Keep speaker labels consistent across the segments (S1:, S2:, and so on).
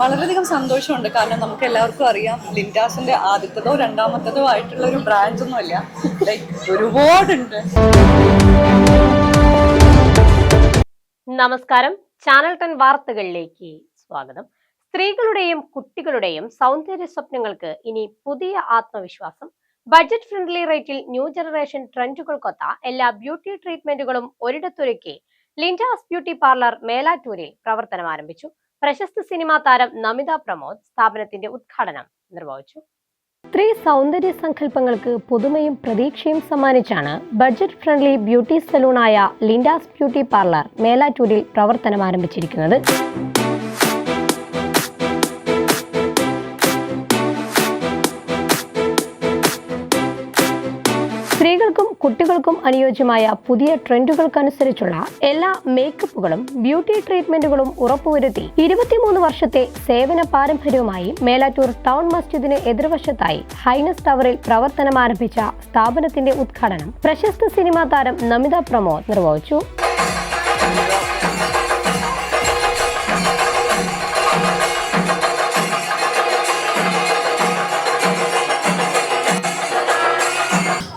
S1: വളരെയധികം സന്തോഷമുണ്ട്. കാരണം നമുക്ക് എല്ലാവർക്കും അറിയാം ലിൻഡാസിന്റെ ആദ്യത്തതോ രണ്ടാമത്തതോ ആയിട്ടുള്ള ഒരു ബ്രാഞ്ച് ഒന്നുമല്ല ലൈക്ക് ഒരുപാടുണ്ട്.
S2: നമസ്കാരം. ചാനൽ ടെൻ വാർത്തകളിലേക്ക് സ്വാഗതം. സ്ത്രീകളുടെയും കുട്ടികളുടെയും സൗന്ദര്യ സ്വപ്നങ്ങൾക്ക് ഇനി പുതിയ ആത്മവിശ്വാസം. ബഡ്ജറ്റ് ഫ്രണ്ട്ലി റേറ്റിൽ ന്യൂ ജനറേഷൻ ട്രെൻഡുകൾക്കൊത്ത എല്ലാ ബ്യൂട്ടി ട്രീറ്റ്മെന്റുകളും ഒരിടത്തൊരുക്കി ലിൻഡാസ് ബ്യൂട്ടി പാർലർ മേലാറ്റൂരിൽ പ്രവർത്തനം ആരംഭിച്ചു. പ്രശസ്ത സിനിമാ താരം നമിത പ്രമോദ് സ്ഥാപനത്തിന്റെ ഉദ്ഘാടനം നിർവഹിച്ചു. സ്ത്രീ സൗന്ദര്യ സങ്കല്പങ്ങൾക്ക് പുതുമയും പ്രതീക്ഷയും സമ്മാനിച്ചാണ് ബഡ്ജറ്റ് ഫ്രണ്ട്ലി ബ്യൂട്ടി സലൂണായ ലിൻഡാസ് ബ്യൂട്ടി പാർലർ മേലാറ്റൂരിൽ പ്രവർത്തനം ആരംഭിച്ചിരിക്കുന്നത്. സ്ത്രീകൾക്കും കുട്ടികൾക്കും അനുയോജ്യമായ പുതിയ ട്രെൻഡുകൾക്കനുസരിച്ചുള്ള എല്ലാ മേക്കപ്പുകളും ബ്യൂട്ടി ട്രീറ്റ്മെന്റുകളും ഉറപ്പുവരുത്തി ഇരുപത്തിമൂന്ന് വർഷത്തെ സേവന പാരമ്പര്യവുമായി മേലാറ്റൂർ ടൗൺ മസ്ജിദിന് എതിർവശത്തായി ഹൈനസ് ടവറിൽ പ്രവർത്തനം ആരംഭിച്ച സ്ഥാപനത്തിന്റെ ഉദ്ഘാടനം പ്രശസ്ത സിനിമാ താരം നമിത പ്രമോദ് നിർവഹിച്ചു.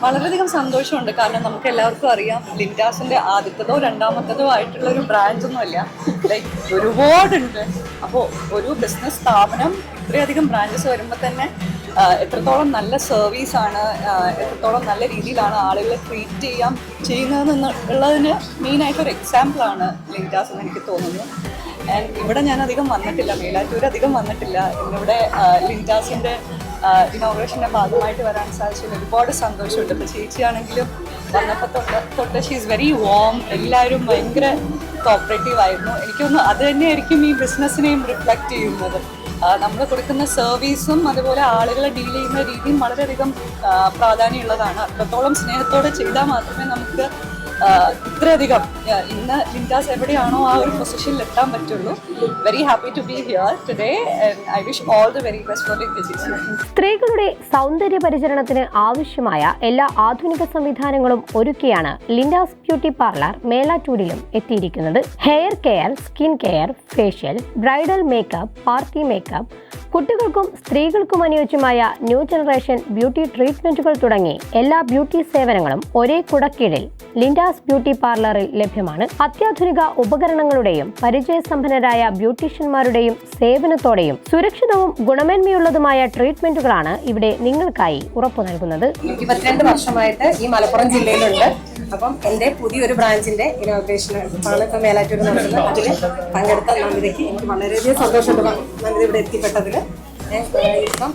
S1: വളരെയധികം സന്തോഷമുണ്ട്. കാരണം നമുക്ക് എല്ലാവർക്കും അറിയാം ലിൻഡാസിന്റെ ആദ്യത്തതോ രണ്ടാമത്തതോ ആയിട്ടുള്ള ഒരു ബ്രാഞ്ച് ഒന്നുമല്ല ലൈക്ക് ഒരുപാടുണ്ട്. അപ്പോൾ ഒരു ബിസിനസ് സ്ഥാപനം ഇത്രയധികം ബ്രാഞ്ചസ് വരുമ്പോൾ തന്നെ എത്രത്തോളം നല്ല സർവീസ് ആണ് എത്രത്തോളം നല്ല രീതിയിലാണ് ആളുകളെ ട്രീറ്റ് ചെയ്യാൻ ചെയ്യുന്നതെന്ന് ഉള്ളതിന് മെയിനായിട്ടൊരു എക്സാമ്പിളാണ് ലിൻഡാസ് എന്ന് എനിക്ക് തോന്നുന്നു. ആൻഡ് ഇവിടെ ഞാൻ അധികം വന്നിട്ടില്ല മേലാറ്റൂർ അധികം വന്നിട്ടില്ല. ഇന്നിവിടെ ആ, ഇനോഗ്രേഷന്റെ ഭാഗമായിട്ട് വരാൻ സാധിച്ചതിൽ ഒരുപാട് സന്തോഷമുണ്ട്. ഇപ്പോൾ ചേച്ചിയാണെങ്കിലും വന്നപ്പോൾ തൊട്ട് തൊട്ട് ഷീസ് വെരി വോം എല്ലാവരും ഭയങ്കര കോപ്പറേറ്റീവ് ആയിരുന്നു. എനിക്കൊന്ന് അത് തന്നെയായിരിക്കും ഈ ബിസിനസ്സിനെയും റിഫ്ലക്റ്റ് ചെയ്യുന്നത്. നമ്മൾ കൊടുക്കുന്ന സർവീസും അതുപോലെ ആളുകളെ ഡീൽ ചെയ്യുന്ന രീതിയും വളരെയധികം പ്രാധാന്യമുള്ളതാണ്. അത്രത്തോളം സ്നേഹത്തോടെ ചെയ്താൽ മാത്രമേ നമുക്ക് ഇത്രയധികം. ഇന്ന് ലിൻഡാസ് എവിടെയാണോ ആ ഒരു പൊസിഷനിൽ എത്താൻ പറ്റുള്ളൂ. Very happy to be here today I wish all the very best for
S2: സ്ത്രീകളുടെ സൗന്ദര്യ പരിചരണത്തിന് ആവശ്യമായ എല്ലാ ആധുനിക സംവിധാനങ്ങളും ഒരുക്കിയാണ് ലിൻഡാസ് ബ്യൂട്ടി പാർലർ മേലാറ്റൂരിലും എത്തിയിരിക്കുന്നത്. Hair care skin care facial bridal makeup party makeup കുട്ടികൾക്കും സ്ത്രീകൾക്കും അനുയോജ്യമായ ന്യൂ ജനറേഷൻ ബ്യൂട്ടി ട്രീറ്റ്മെന്റുകൾ തുടങ്ങി എല്ലാ ബ്യൂട്ടി സേവനങ്ങളും ഒരേ കുടക്കീഴിൽ ലിൻഡാസ് ബ്യൂട്ടി പാർലറിൽ ലഭ്യമാണ്. അത്യാധുനിക ഉപകരണങ്ങളുടെയും പരിചയസമ്പന്നരായ ബ്യൂട്ടീഷ്യന്മാരുടെയും സേവനത്തോടെയും സുരക്ഷിതവും ഗുണമേന്മയുള്ളതുമായ ട്രീറ്റ്മെന്റുകളാണ് ഇവിടെ നിങ്ങൾക്കായി ഉറപ്പു നൽകുന്നത്.
S3: ഇരുപത്തിരണ്ട് വർഷമായിട്ട് ഈ മലപ്പുറം ജില്ലയിലുണ്ട്. അപ്പം എന്റെ പുതിയൊരു ബ്രാഞ്ചിന്റെ ഇനോഗ്രേഷൻ ആണ്. ഇപ്പം മേലാറ്റൂർ നടക്കുന്നത് അതിൽ പങ്കെടുത്ത നന്ദിതയ്ക്ക് എനിക്ക് വളരെയധികം സന്തോഷമുണ്ട്. നന്ദി ഇവിടെ എത്തിപ്പെട്ടതിൽ. ഇപ്പം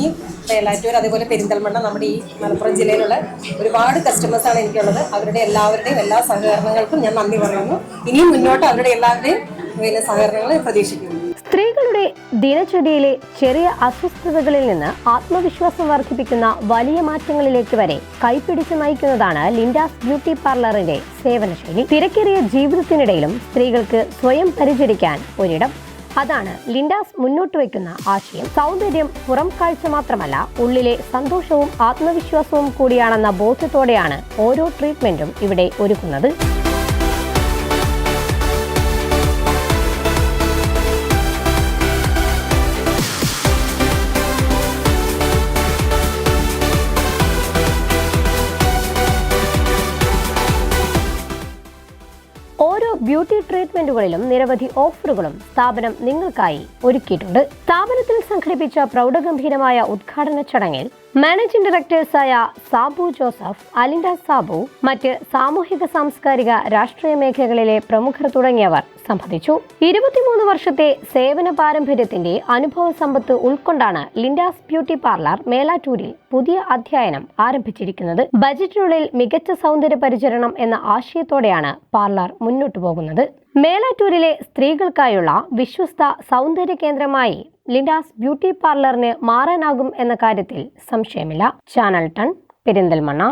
S3: ഈ മേലാറ്റൂർ അതേപോലെ പെരിന്തൽമണ്ണ നമ്മുടെ ഈ മലപ്പുറം ജില്ലയിലുള്ള ഒരുപാട് കസ്റ്റമേഴ്സാണ് എനിക്കുള്ളത്. അവരുടെ എല്ലാവരുടെയും എല്ലാ സഹകരണങ്ങൾക്കും ഞാൻ നന്ദി പറയുന്നു. ഇനിയും മുന്നോട്ട് അവരുടെ എല്ലാവരുടെയും പിന്നെ സഹകരണങ്ങൾ പ്രതീക്ഷിക്കുന്നു.
S2: സ്ത്രീകളുടെ ദിനചര്യയിലെ ചെറിയ അസ്വസ്ഥതകളിൽ നിന്ന് ആത്മവിശ്വാസം വർദ്ധിപ്പിക്കുന്ന വലിയ മാറ്റങ്ങളിലേക്ക് വരെ കൈപിടിച്ച് നയിക്കുന്നതാണ് ലിൻഡാസ് ബ്യൂട്ടി പാർലറിന്റെ സേവനശൈലി. തിരക്കേറിയ ജീവിതത്തിനിടയിലും സ്ത്രീകൾക്ക് സ്വയം പരിചരിക്കാൻ ഒരിടം അതാണ് ലിൻഡാസ് മുന്നോട്ട് വയ്ക്കുന്ന ആശയം. സൗന്ദര്യം പുറം കാഴ്ച മാത്രമല്ല ഉള്ളിലെ സന്തോഷവും ആത്മവിശ്വാസവും കൂടിയാണെന്ന ബോധ്യത്തോടെയാണ് ഓരോ ട്രീറ്റ്മെന്റും ഇവിടെ ഒരുക്കുന്നത്. ബ്യൂട്ടി ട്രീറ്റ്മെന്റുകളിലും നിരവധി ഓഫറുകളും സ്ഥാപനം നിങ്ങൾക്കായി ഒരുക്കിയിട്ടുണ്ട്. സ്ഥാപനത്തിൽ സംഘടിപ്പിച്ച പ്രൗഢഗംഭീരമായ ഉദ്ഘാടന ചടങ്ങിൽ മാനേജിംഗ് ഡയറക്ടേഴ്സായ സാബു ജോസഫ് അലിൻഡ സാബു മറ്റ് സാമൂഹിക സാംസ്കാരിക രാഷ്ട്രീയ മേഖലകളിലെ പ്രമുഖർ തുടങ്ങിയവർ സംബന്ധിച്ചു. ഇരുപത്തിമൂന്ന് വർഷത്തെ സേവന പാരമ്പര്യത്തിന്റെ അനുഭവ സമ്പത്ത് ഉൾക്കൊണ്ടാണ് ലിൻഡാസ് ബ്യൂട്ടി പാർലർ മേലാറ്റൂരിൽ പുതിയ അധ്യയനം ആരംഭിച്ചിരിക്കുന്നത്. ബജറ്റിനുള്ളിൽ മികച്ച സൗന്ദര്യ പരിചരണം എന്ന ആശയത്തോടെയാണ് പാർലർ മുന്നോട്ടു പോകുന്നത്. മേലാറ്റൂരിലെ സ്ത്രീകൾക്കായുള്ള വിശ്വസ്ത സൗന്ദര്യ കേന്ദ്രമായി ലിൻഡാസ് ബ്യൂട്ടി പാർലറിന് മാറാനാകും എന്ന കാര്യത്തിൽ സംശയമില്ല. Channel ton Perinthalmanna.